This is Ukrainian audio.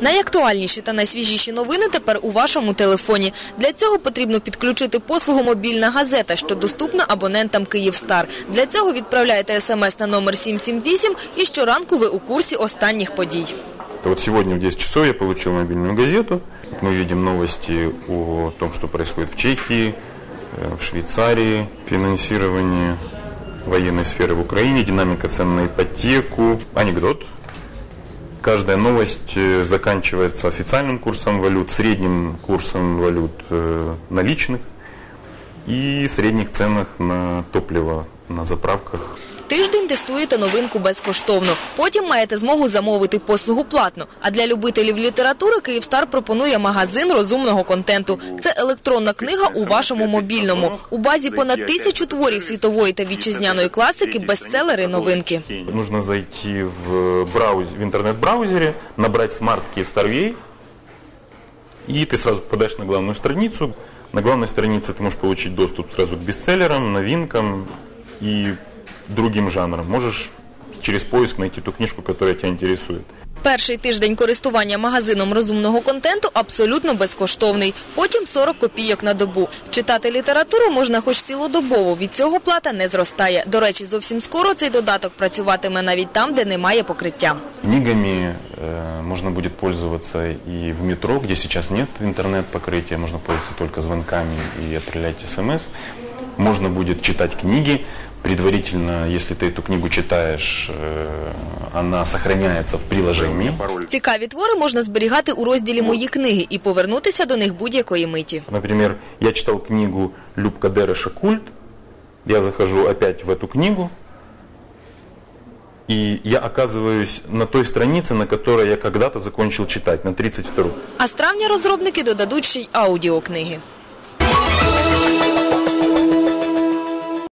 Найактуальніші та найсвіжіші новини тепер у вашому телефоні. Для цього потрібно підключити послугу «Мобільна газета», що доступна абонентам «Київстар». Для цього відправляєте смс на номер 778 і щоранку ви у курсі останніх подій. Вот сегодня в 10 часов я получил мобильную газету. Мы видим новости о том, что происходит в Чехии, э, в Швейцарии, финансирование военной сферы в Украине, динамика цен на ипотеку, анекдот. Каждая новость э, заканчивается официальным курсом валют, средним курсом валют э, наличных и средних ценах на топливо на заправках Тиждень тестуєте новинку безкоштовно. Потім маєте змогу замовити послугу платно. А для любителів літератури Київстар пропонує магазин розумного контенту. Це електронна книга у вашому мобільному. У базі понад тисячу творів світової та вітчизняної класики, бестселери, новинки. Нужно зайти в, брауз, в интернет-браузере, набрать Smart Kyivstar VA, и ты сразу попадаешь на главную страницу. На главной странице ты можешь получить доступ сразу к бестселлерам, новинкам и другим жанрам. Можешь через поиск найти ту книжку, которая тебя интересует. Перший тиждень користування магазином розумного контенту абсолютно безкоштовний. Потім 40 копійок на добу. Читати літературу можна хоч цілодобово. Від цього плата не зростає. До речі, зовсім скоро цей додаток працюватиме навіть там, де немає покриття. Книгами э, можно будет пользоваться и в метро, где сейчас нет интернет-покрытия, можно пользоваться только звонками и отправлять смс. Можно будет читать книги Предварительно, если ты эту книгу читаешь, э, она сохраняется в приложении. Цікаві твори можна зберігати у розділі «Мої книги» і повернутися до них будь-якої миті. Например, я читал книгу Любка Дереша «Культ». Я захожу опять в эту книгу, и я оказываюсь на той странице, на которой я когда-то закончил читать, на 32 А з травня розробники додадуть ще й аудіокниги.